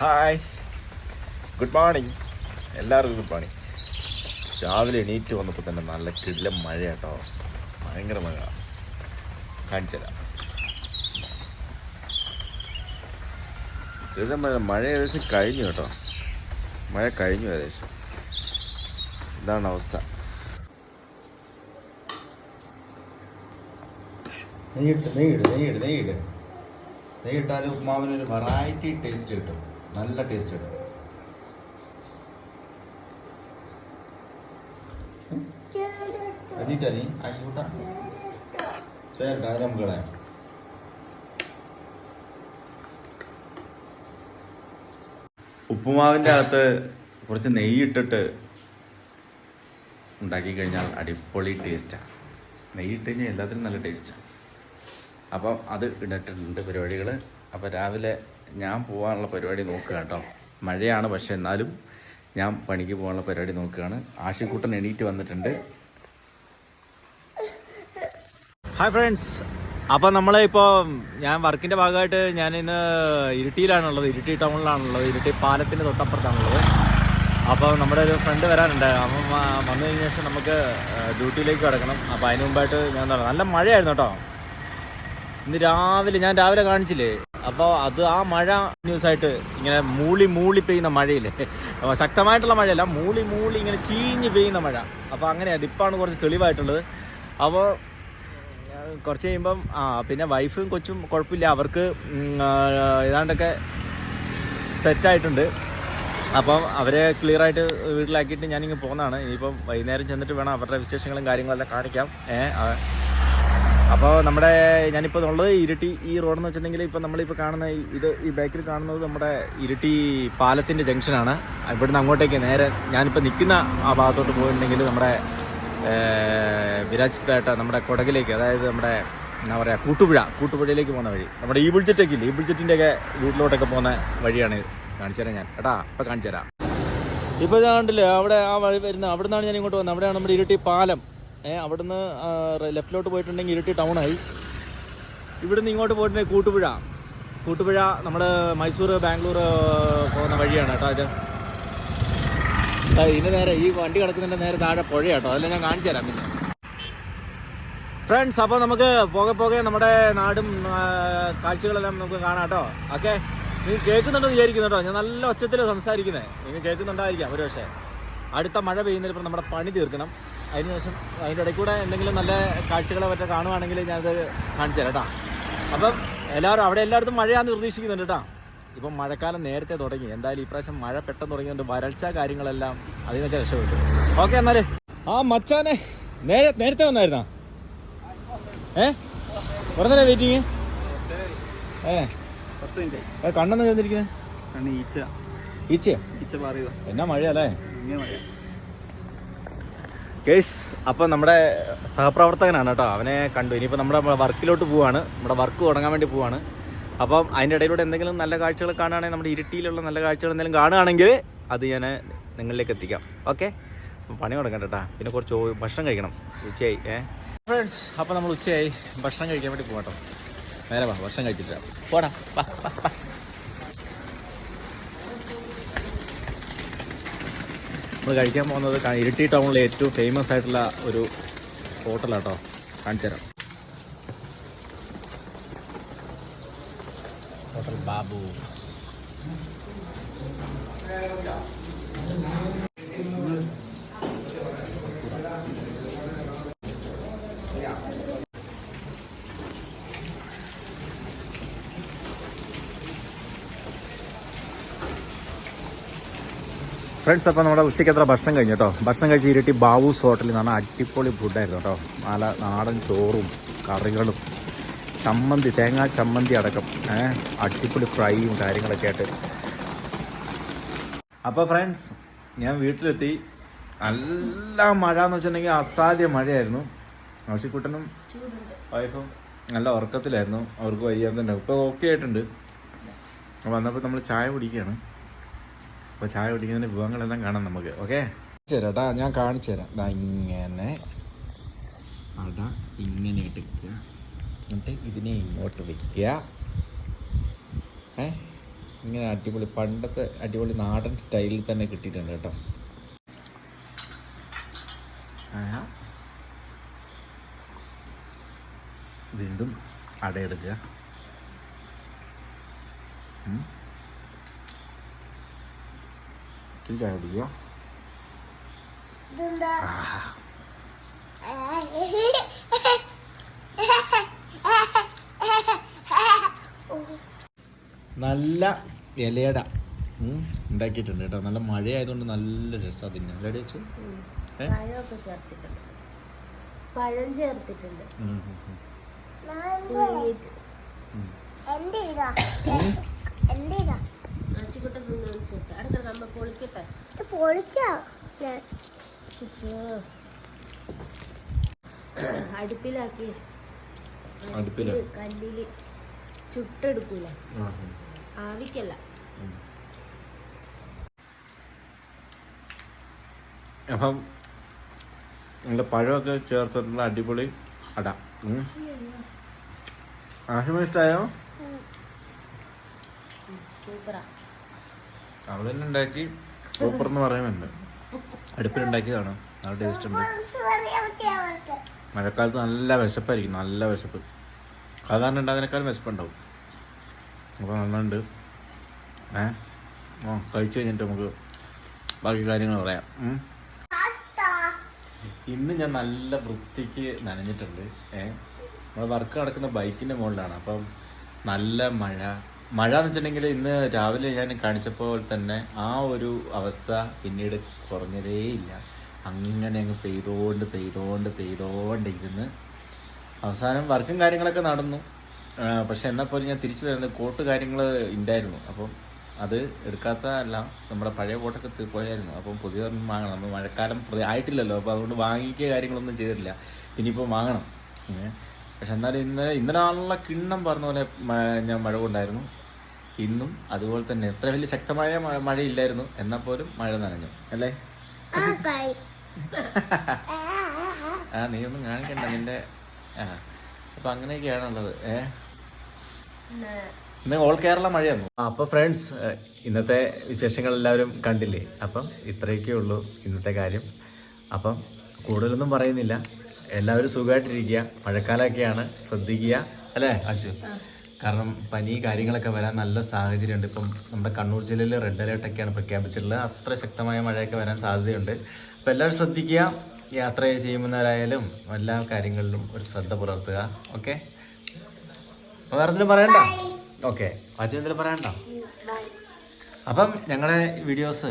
Hi good morning എല്ലാവർക്കും good morning രാവിലെ എണീറ്റ് വന്നപ്പോൾ തന്നെ നല്ല കിടിലം മഴ കേട്ടോ ഭയങ്കര മഴ. കാണിച്ചതാ കിടിലം മഴ. മഴ ഏകദേശം കഴിഞ്ഞു കേട്ടോ. മഴ കഴിഞ്ഞു ഏകദേശം. ഇതാണ് അവസ്ഥ. നെയ്യിട്ട് നെയ്യിട് നെയ്യിട് നെയ്യിട് നെയ്യിട്ടാൽ ഉപ്മാവിനൊരു വെറൈറ്റി ടേസ്റ്റ് കിട്ടും. നല്ല ടേസ്റ്റ് വരും എണീറ്റാ നീ ആശുപൂട്ട ചേരട്ടെ നമുക്ക് കളയാം ഉപ്പുമാവിന്റെ അകത്ത് കുറച്ച് നെയ്യിട്ടിട്ട് ഉണ്ടാക്കി കഴിഞ്ഞാൽ അടിപൊളി ടേസ്റ്റാണ് നെയ്യിട്ട് കഴിഞ്ഞാൽ എല്ലാത്തിനും നല്ല ടേസ്റ്റാണ് അപ്പം അത് ഇടട്ടിട്ടുണ്ട് പരിപാടികൾ അപ്പോൾ രാവിലെ ഞാൻ പോകാനുള്ള പരിപാടി നോക്കുക കേട്ടോ. മഴയാണ് പക്ഷെ എന്നാലും ഞാൻ പണിക്ക് പോകാനുള്ള പരിപാടി നോക്കുകയാണ്. ആശിക്കുട്ടൻ എണീറ്റ് വന്നിട്ടുണ്ട്. ഹായ് ഫ്രണ്ട്സ് അപ്പോൾ നമ്മളെ ഇപ്പോൾ ഞാൻ വർക്കിന്റെ ഭാഗമായിട്ട് ഞാൻ ഇന്ന് ഇരുട്ടിയിലാണുള്ളത്. ഇരുട്ടി ടൗണിലാണുള്ളത്. ഇരുട്ടി പാലത്തിന്റെ തൊട്ടപ്പുറത്താണുള്ളത്. അപ്പോൾ നമ്മുടെ ഒരു ഫ്രണ്ട് വരാനുണ്ട്. അപ്പം വന്നു കഴിഞ്ഞ ശേഷം നമുക്ക് ഡ്യൂട്ടിയിലേക്ക് കിടക്കണം. അപ്പോൾ അതിന് മുമ്പായിട്ട് ഞാൻ നല്ല മഴയായിരുന്നു കേട്ടോ. ഇന്ന് രാവിലെ ഞാൻ രാവിലെ കാണിച്ചില്ലേ? അപ്പോൾ അത് ആ മഴ ന്യൂസ് ആയിട്ട് ഇങ്ങനെ മൂളി മൂളി പെയ്യുന്ന മഴയില്ലേ? ശക്തമായിട്ടുള്ള മഴയല്ല മൂളി മൂളി ഇങ്ങനെ ചീഞ്ഞ് പെയ്യുന്ന മഴ. അപ്പോൾ അങ്ങനെയാണ് ഇപ്പാണ് കുറച്ച് തെളിവായിട്ടുള്ളത്. അപ്പോൾ കുറച്ച് കഴിയുമ്പം ആ പിന്നെ വൈഫും കൊച്ചും കുഴപ്പമില്ല. അവർക്ക് ഏതാണ്ടൊക്കെ സെറ്റായിട്ടുണ്ട് അപ്പം അവരെ ക്ലിയർ ആയിട്ട് വീട്ടിലാക്കിയിട്ട് ഞാനിങ്ങ് പോകുന്നതാണ് ഇനിയിപ്പം വൈകുന്നേരം ചെന്നിട്ട് വേണം അവരുടെ വിശേഷങ്ങളും കാര്യങ്ങളെല്ലാം കാണിക്കാം. ഏഹ് അപ്പോൾ നമ്മുടെ ഞാനിപ്പോൾ ഉള്ളത് ഇരിട്ടി ഈ റോഡെന്ന് വെച്ചിട്ടുണ്ടെങ്കിൽ ഇപ്പോൾ നമ്മളിപ്പോൾ കാണുന്ന ഇത് ഈ ബാക്കിൽ കാണുന്നത് നമ്മുടെ ഇരിട്ടി പാലത്തിന്റെ ജംഗ്ഷനാണ് ഇവിടുന്ന് അങ്ങോട്ടേക്ക് നേരെ ഞാനിപ്പോൾ നിൽക്കുന്ന ആ ഭാഗത്തോട്ട് പോയിട്ടുണ്ടെങ്കിൽ നമ്മുടെ വിരാജ്പേട്ട നമ്മുടെ കൊടകിലേക്ക് അതായത് നമ്മുടെ എന്താ പറയുക കൂട്ടുപുഴ കൂട്ടുപുഴയിലേക്ക് പോകുന്ന വഴി. നമ്മുടെ ഈ ബുൾജറ്റൊക്കെ ഇല്ലേ? ഈ ബുൾജറ്റിന്റെയൊക്കെ വീട്ടിലോട്ടൊക്കെ പോകുന്ന വഴിയാണ്. കാണിച്ചു തരാം ഞാൻ. കേട്ടാ അപ്പോൾ കാണിച്ചു തരാം. ഇപ്പോൾ കണ്ടില്ലേ അവിടെ ആ വഴി വരുന്ന അവിടെ നിന്നാണ് ഞാൻ ഇങ്ങോട്ട് വന്നത്. അവിടെയാണ് നമ്മുടെ ഇരിട്ടി പാലം. അവിടുന്ന് ലെഫ്റ്റിലോട്ട് പോയിട്ടുണ്ടെങ്കിൽ ഇരിട്ടി ടൗണായി. ഇവിടുന്ന് ഇങ്ങോട്ട് പോയിട്ടുണ്ടെങ്കിൽ കൂട്ടുപുഴ. കൂട്ടുപുഴ നമ്മൾ മൈസൂർ ബാംഗ്ലൂർ പോകുന്ന വഴിയാണ് കേട്ടോ ഇത്. ഇതിന്റെ നേരെ ഈ വണ്ടി കിടക്കുന്നതിന്റെ നേരെ താഴെ പുഴ കേട്ടോ അതെല്ലാം ഞാൻ കാണിച്ചു തരാം പിന്നെ. ഫ്രണ്ട്സ് അപ്പോൾ നമുക്ക് പോകെ പോകെ നമ്മുടെ നാടും കാഴ്ചകളെല്ലാം നമുക്ക് കാണാം കേട്ടോ. ഓക്കെ? നിങ്ങൾ കേൾക്കുന്നുണ്ടെന്ന് വിചാരിക്കുന്നു കേട്ടോ. ഞാൻ നല്ല ഒച്ചത്തിൽ സംസാരിക്കുന്നത് നിങ്ങൾ കേൾക്കുന്നുണ്ടായിരിക്കാം ഒരു പക്ഷേ അടുത്ത മഴ പെയ്യുന്നതിൽ നമ്മുടെ പണി തീർക്കണം. അതിനുശേഷം അതിന്റെ ഇടയ്ക്ക് കൂടെ എന്തെങ്കിലും നല്ല കാഴ്ചകളെ പറ്റ കാണുവാണെങ്കിൽ ഞാനത് കാണിച്ചു തരാം കേട്ടോ. അപ്പം എല്ലാവരും അവിടെ എല്ലായിടത്തും മഴയാണെന്ന് പ്രതീക്ഷിക്കുന്നുണ്ട് കേട്ടോ. ഇപ്പം മഴക്കാലം നേരത്തെ തുടങ്ങി. എന്തായാലും ഈ ഇപ്രാവശ്യം മഴ പെട്ടെന്ന് തുടങ്ങിയതുകൊണ്ട് വരൾച്ച കാര്യങ്ങളെല്ലാം അതിൽ നിന്നൊക്കെ രക്ഷപ്പെട്ടു. ഓക്കെ എന്നാൽ. ആ മച്ചാനെ നേരെ നേരത്തെ വന്നായിരുന്നാ? ഏ? കുറേ നേരം വെയിറ്റിങ് ഏ പത്ത് മിനിറ്റ് കണ്ണെന്ന് ചെന്നിരിക്കുന്നത് കണ്ണി ഈച്ച ഈച്ചയോ? ഈച്ച പറയുക എന്നാ മഴയല്ലേ മഴ കേസ് അപ്പോൾ നമ്മുടെ സഹപ്രവർത്തകനാണ് കേട്ടോ. അവനെ കണ്ടു. ഇനിയിപ്പോൾ നമ്മുടെ വർക്കിലോട്ട് പോവാണ്. നമ്മുടെ വർക്ക് തുടങ്ങാൻ വേണ്ടി പോവാണ്. അപ്പം അതിന്റെ ഇടയിലൂടെ എന്തെങ്കിലും നല്ല കാഴ്ചകൾ കാണുകയാണെങ്കിൽ നമ്മുടെ ഇരുട്ടിയിലുള്ള നല്ല കാഴ്ചകൾ എന്തെങ്കിലും കാണുകയാണെങ്കിൽ അത് ഞാൻ നിങ്ങളിലേക്ക് എത്തിക്കാം. ഓക്കെ? പണി തുടങ്ങണ്ട കേട്ടാ പിന്നെ കുറച്ച് ഭക്ഷണം കഴിക്കണം. ഉച്ചയായി. ഏ? ഫ്രണ്ട്സ് അപ്പോൾ നമ്മൾ ഉച്ചയായി. ഭക്ഷണം കഴിക്കാൻ വേണ്ടി പോകട്ടോ നേരെ വാ ഭക്ഷണം കഴിച്ചിട്ടില്ല. പോടാ വാ, വാ, വാ. നമ്മൾ കഴിക്കാൻ പോകുന്നത് ഇരിട്ടി ടൗണിലെ ഏറ്റവും ഫേമസ് ആയിട്ടുള്ള ഒരു ഹോട്ടലാട്ടോ കാണിച്ചു തരാം ഹോട്ടൽ ബാബു ഫ്രണ്ട്സ് അപ്പോൾ നമ്മുടെ ഉച്ചയ്ക്ക് എത്ര ഭക്ഷണം കഴിഞ്ഞു കേട്ടോ ഭക്ഷണം കഴിച്ച് ഇരട്ടി ബാബൂസ് ഹോട്ടലിൽ നിന്നാണ് അടിപൊളി ഫുഡായിരുന്നു കേട്ടോ നല്ല നാടൻ ചോറും കറികളും ചമ്മന്തി തേങ്ങാ ചമ്മന്തി അടക്കം അടിപൊളി ഫ്രൈയും കാര്യങ്ങളൊക്കെ ആയിട്ട്. അപ്പോൾ ഫ്രണ്ട്സ് ഞാൻ വീട്ടിലെത്തി. നല്ല മഴ എന്ന് വെച്ചിട്ടുണ്ടെങ്കിൽ അസാധ്യ മഴയായിരുന്നു. ആശിക്കുട്ടനും വൈഫും നല്ല ഉറക്കത്തിലായിരുന്നു. അവർക്ക് വയ്യാതെ ഇപ്പോൾ ഓക്കെ ആയിട്ടുണ്ട്. അപ്പോൾ വന്നപ്പോൾ നമ്മൾ ചായ കുടിക്കുകയാണ്. അപ്പോൾ ചായ കുടിക്കുന്നതിന്റെ വിഭവങ്ങളെല്ലാം കാണാം നമുക്ക് ഓക്കെ ചേരാട്ടാ ഞാൻ കാണിച്ചു തരാം. ഇങ്ങനെ. അട ഇങ്ങനെ എടുക്കുക എന്നിട്ട് ഇതിനെ ഇങ്ങോട്ട് വെക്കുക. ഏ? ഇങ്ങനെ അടിപൊളി പണ്ടത്തെ അടിപൊളി നാടൻ സ്റ്റൈലിൽ തന്നെ കിട്ടിയിട്ടുണ്ട് കേട്ടോ. വീണ്ടും അടയെടുക്കുക. ചായ കുടിക്കുക ആഹാ. നല്ല ഇലയട. ഉണ്ടാക്കിയിട്ടുണ്ട് കേട്ടോ. നല്ല മഴയായതുകൊണ്ട് നല്ല രസമാണ് തിന്നാൻ. റെഡി വെച്ചു? ചേർത്തിട്ടുണ്ട്. പഴം ചേർത്തിട്ടുണ്ട്. പുഴുങ്ങിയിട്ട് ആശിക്കുട്ടൻ തിന്നു ചേർത്ത് അടുക്കള നമ്മ പൊളിക്കട്ടെ. പൊളിച്ചോ? അടുപ്പിലാക്കി. അടുപ്പിലാ? അടുപ്പിൽ കല്ലിൽ ചുട്ടെടുക്കൂല? ആവിക്കല്ല. അപ്പം നല്ല പഴമൊക്കെ ചേർത്തിട്ടുള്ള അടിപൊളി അട. ആശമിഷ്ടായോ ആഹിമ ഇഷ്ടമായോ സൂപ്പറാ. അവിടെ തന്നെ ഉണ്ടാക്കി സൂപ്പർ എന്ന് പറയുന്നുണ്ട് അടുപ്പിലുണ്ടാക്കിയതാണ് നല്ല ടേസ്റ്റ് ഉണ്ട്. മഴക്കാലത്ത് നല്ല വിശപ്പായിരിക്കും. നല്ല വിശപ്പ്. സാധാരണ ഉണ്ടാകുന്നതിനേക്കാളും വിശപ്പുണ്ടാവും. അപ്പോൾ നന്നുണ്ട് ഏ? ആ കഴിച്ചു കഴിഞ്ഞിട്ട് നമുക്ക് ബാക്കി കാര്യങ്ങൾ പറയാം. ഇന്ന് ഞാൻ നല്ല വൃത്തിക്ക് നനഞ്ഞിട്ടുണ്ട് ഏ? നമ്മൾ വർക്ക് നടക്കുന്ന ബൈക്കിന്റെ മുകളിലാണ്. അപ്പം നല്ല മഴ മഴ എന്ന് വെച്ചിട്ടുണ്ടെങ്കിൽ ഇന്ന് രാവിലെ ഞാൻ കാണിച്ചപ്പോൾ തന്നെ ആ ഒരു അവസ്ഥ പിന്നീട് കുറഞ്ഞതേയില്ല അങ്ങനെ അങ്ങ് പെയ്തോണ്ട് പെയ്തോണ്ട് പെയ്തോണ്ട് ഇരുന്ന് അവസാനം വർക്കും കാര്യങ്ങളൊക്കെ നടന്നു. പക്ഷെ എന്നാൽ പോലും ഞാൻ തിരിച്ചു വരുന്നത് കോട്ട് കാര്യങ്ങൾ ഉണ്ടായിരുന്നു അപ്പം അത് എടുക്കാത്ത അല്ല നമ്മുടെ പഴയ കോട്ടൊക്കെ പോയായിരുന്നു. അപ്പം പുതിയ വാങ്ങണം. നമ്മൾ മഴക്കാലം ആയിട്ടില്ലല്ലോ. അപ്പോൾ അതുകൊണ്ട് വാങ്ങിക്കുക കാര്യങ്ങളൊന്നും ചെയ്തിട്ടില്ല. ഇനിയിപ്പോൾ വാങ്ങണം. പക്ഷെ എന്നാലും ഇന്നലെ ഇന്നലെ ആളുള്ള കിണ്ണം പറഞ്ഞ പോലെ ഞാൻ മഴ കൊണ്ടായിരുന്നു. ഇന്നും അതുപോലെ തന്നെ എത്ര വലിയ ശക്തമായ മഴ മഴയില്ലായിരുന്നു. എന്നാൽ പോലും മഴ നനഞ്ഞു. അല്ലേ? ആ നീ ഒന്നും കാണിക്കണ്ട. നിന്റെ ആ. അപ്പൊ അങ്ങനെയൊക്കെയാണുള്ളത് ഏ? ഇന്ന് ഓൾ കേരള മഴയാണ്? അപ്പൊ ഫ്രണ്ട്സ് ഇന്നത്തെ വിശേഷങ്ങൾ എല്ലാവരും കണ്ടില്ലേ? അപ്പം ഇത്രയൊക്കെ ഉള്ളൂ ഇന്നത്തെ കാര്യം. അപ്പം കൂടുതലൊന്നും പറയുന്നില്ല. എല്ലാവരും സുഖമായിട്ടിരിക്കുക. മഴക്കാലമൊക്കെയാണ്. ശ്രദ്ധിക്കുക. അല്ലേ? അച്ചു കാരണം പനി കാര്യങ്ങളൊക്കെ വരാൻ നല്ല സാഹചര്യമുണ്ട്. ഇപ്പം നമ്മുടെ കണ്ണൂർ ജില്ലയിൽ റെഡ് അലേർട്ട് അലേർട്ടൊക്കെയാണ് പ്രഖ്യാപിച്ചിട്ടുള്ളത്. അത്ര ശക്തമായ മഴയൊക്കെ വരാൻ സാധ്യതയുണ്ട്. അപ്പോൾ എല്ലാവരും ശ്രദ്ധിക്കുക. യാത്ര ചെയ്യുന്നവരായാലും എല്ലാ കാര്യങ്ങളിലും ഒരു ശ്രദ്ധ പുലർത്തുക. ഓക്കെ? വേറെ എന്തെങ്കിലും പറയണ്ട? ഓക്കെ. അച്ഛൻ എന്തെങ്കിലും പറയണ്ട? അപ്പം ഞങ്ങളുടെ വീഡിയോസ്